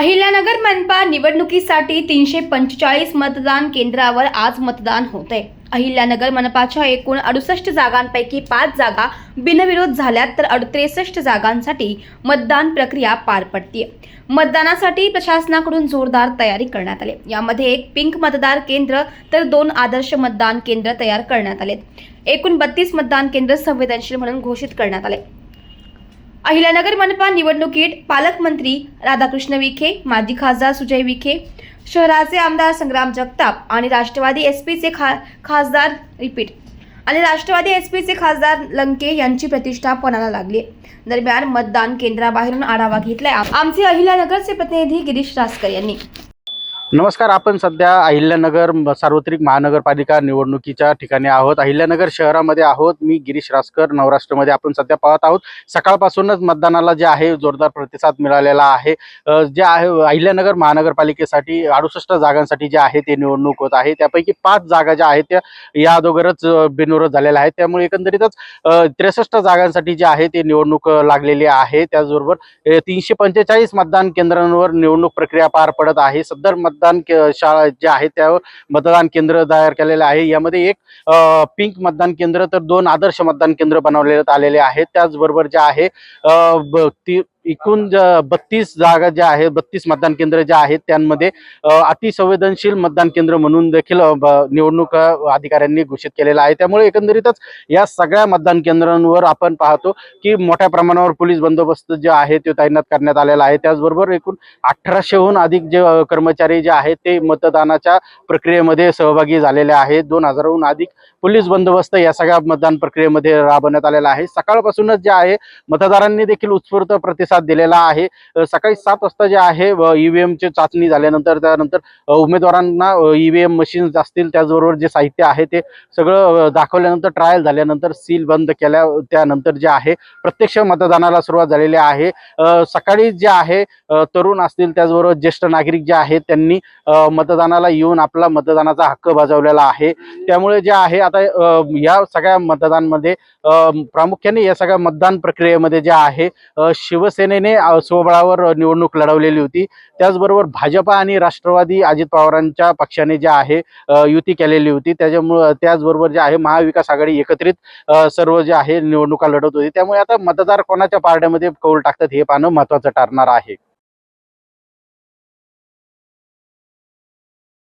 अहिल्यानगर मनपा निवडणुकीसाठी तीनशे पंचेचाळीस मतदान केंद्रावर आज मतदान होत. आहे अहिल्यानगर मनपाच्या एकूण अडुसष्ट जागांपैकी पाच जागा बिनविरोध झाल्यात तर त्रेसष्ट जागांसाठी मतदान प्रक्रिया पार पडतीये. मतदानासाठी प्रशासनाकडून जोरदार तयारी करण्यात आली. यामध्ये एक पिंक मतदार केंद्र तर दोन आदर्श मतदान केंद्र तयार करण्यात आले एकूण बत्तीस मतदान केंद्र संवेदनशील म्हणून घोषित करण्यात आले. अहिल्यानगर मनपा निवडणुकीत पालकमंत्री राधाकृष्ण विखे माजी खासदार सुजय विखे शहराचे आमदार संग्राम जगताप आणि राष्ट्रवादी एस पीचे खा खासदार रिपीट. आणि राष्ट्रवादी एस पीचे खासदार लंके यांची प्रतिष्ठा पणाला लागली दरम्यान मतदान केंद्राबाहेरून आढावा घेतलाय आमचे अहिल्यानगरचे प्रतिनिधी गिरीश रासकर यांनी. नमस्कार आपण सध्या अहिल्यानगर सार्वत्रिक महानगरपालिका निवडणुकीच्या ठिकाणी आहोत. अहिल्यानगर शहरामध्ये आहोत. मी गिरीश रासकर नवराष्ट्रमध्ये आपण सध्या पाहत आहोत. सकाळपासूनच मतदानाला जे आहे जोरदार प्रतिसाद मिळालेला आहे. जे आहे अहिल्यानगर महानगरपालिकेसाठी अडुसष्ट जागांसाठी जे आहे ते निवडणूक होत आहे. त्यापैकी पाच जागा ज्या आहेत त्या या अगोदरच बिनविरोध झालेल्या आहेत. त्यामुळे एकंदरीतच त्रेसष्ट जागांसाठी जे आहे ते निवडणूक लागलेली आहे. त्याचबरोबर तीनशे पंचेचाळीस मतदान केंद्रांवर निवडणूक प्रक्रिया पार पडत आहे. सदर मतदान शाळा जे आहे त्यावर मतदान केंद्र तयार केलेले आहे. यामध्ये एक अ, पिंक मतदान केंद्र तर दोन आदर्श मतदान केंद्र बनवले आलेले आहेत. त्याचबरोबर जे आहे अ, ब- ती एकूण बत्तीस जागा ज्या आहेत बत्तीस मतदान केंद्र ज्या आहेत त्यांमध्ये अतिसंवेदनशील मतदान केंद्र म्हणून देखील निवडणूक अधिकाऱ्यांनी घोषित केलेलं आहे. त्यामुळे एकंदरीतच या सगळ्या मतदान केंद्रांवर आपण पाहतो की मोठ्या प्रमाणावर पोलीस बंदोबस्त जे आहे ते तैनात करण्यात आलेला आहे. त्याचबरोबर एकूण अठराशेहून अधिक जे कर्मचारी जे आहेत ते मतदानाच्या प्रक्रियेमध्ये सहभागी झालेले आहेत. दोन हजारहून अधिक पोलीस बंदोबस्त या सगळ्या मतदान प्रक्रियेमध्ये राबवण्यात आलेला आहे. सकाळपासूनच जे आहे मतदारांनी देखील उत्स्फूर्त प्रतिसाद दिलेला आहे. सकाळी सात वाजता जे आहे ईव्हीएमची चाचणी झाल्यानंतर त्यानंतर उमेदवारांना ईव्हीएम मशीन्स असतील त्याचबरोबर जे साहित्य आहे ते सगळं दाखवल्यानंतर ट्रायल झाल्यानंतर सील बंद केल्या त्यानंतर जे आहे प्रत्यक्ष मतदानाला सुरुवात झालेली आहे. सकाळी जे आहे तरुण असतील त्याचबरोबर ज्येष्ठ नागरिक जे आहेत त्यांनी मतदानाला येऊन आपला मतदानाचा हक्क बजावलेला आहे. त्यामुळे जे आहे आता या सगळ्या मतदानमध्ये प्रामुख्याने या सगळ्या मतदान प्रक्रियेमध्ये जे आहे शिवसेना शिवसेनेने स्वबळावर निवडणूक लढवलेली होती. त्याचबरोबर भाजपा आणि राष्ट्रवादी अजित पवारांच्या पक्षाने जे आहे युती केलेली होती. त्याच्यामुळं त्याचबरोबर जे आहे महाविकास आघाडी एकत्रित सर्व जे आहे निवडणुका लढवत होती. त्यामुळे आता मतदार कोणाच्या पारड्यामध्ये कौल टाकतात हे पाहणं महत्वाचं ठरणार आहे.